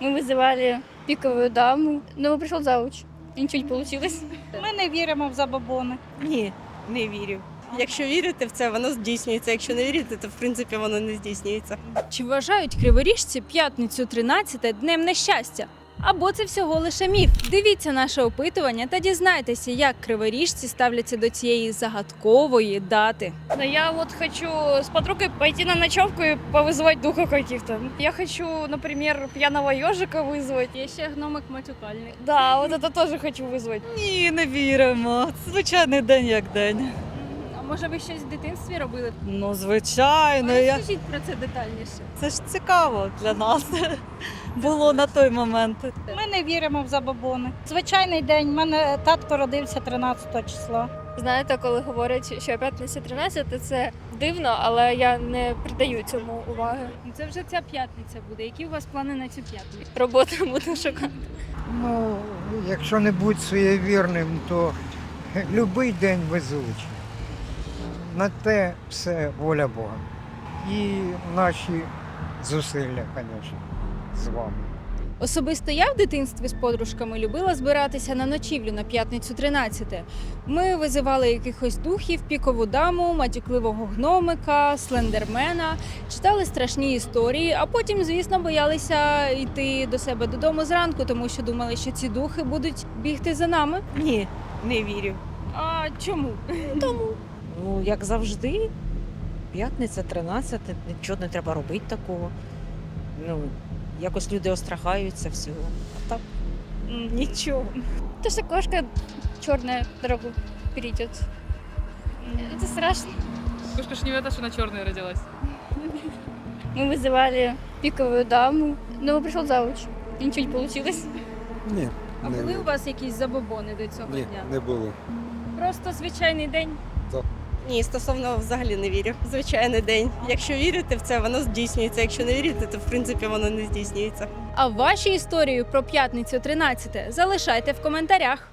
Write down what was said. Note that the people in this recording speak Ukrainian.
Мы вызывали пиковую даму, но пришел завуч. И ничего не получилось. Ми не віримо в забобони. Ні, не вірю. Якщо вірити в це, воно здійснюється. Якщо не вірити, то в принципі воно не здійснюється. Чи вважають криворіжці п'ятницю 13 днем нещастя? Або це всього лише міф? Дивіться наше опитування та дізнайтеся, як криворіжці ставляться до цієї загадкової дати. Но я вот хочу с подругой пойти на ночевку и повызывать духов каких-то. Я хочу, например, пьяного ежика вызвать. Є ще гномик матюкальник. Да, вот это тоже хочу вызвать. Ні, не віримо. Звичайний день як день. Може ви щось в дитинстві робили? Ну, звичайно, я... Розкажіть про це детальніше. це ж цікаво для нас було на той момент. Ми не віримо в забобони. Звичайний день. У мене татко родився 13 числа. Знаєте, коли говорять, що п'ятниця 13, це дивно, але я не придаю цьому уваги. Ну, Це вже ця п'ятниця буде. Які у вас плани на цю п'ятницю? Роботу буду шукати. Ну, якщо не бути суєвірним, то будь-який день везучий. На те все воля Бога. І наші зусилля, звісно, з вами. Особисто я в дитинстві з подружками любила збиратися на ночівлю на п'ятницю 13. Ми визивали якихось духів, пікову даму, матюкливого гномика, слендермена, читали страшні історії, а потім, звісно, боялися йти до себе додому зранку, тому що думали, що ці духи будуть бігти за нами. Ні, не вірю. А чому? Ну, як завжди, п'ятниця, 13, нічого не треба робити такого. Ну, якось люди острахаються всього. А так, м, нічого. То, что кошка черная дорогу перейдет. Это страшно. Кошка ж не виновата, что она черная родилась. Мы вызывали пиковую даму, но пришел завуч. И ничего не получилось. Ні, А не, були у вас якісь забобони до цього ні, дня? не було. Просто звичайний день. Ні, стосовно взагалі не вірю. Звичайний день. Якщо вірити в це, воно здійснюється. Якщо не вірити, то в принципі воно не здійснюється. А ваші історії про п'ятницю 13 залишайте в коментарях.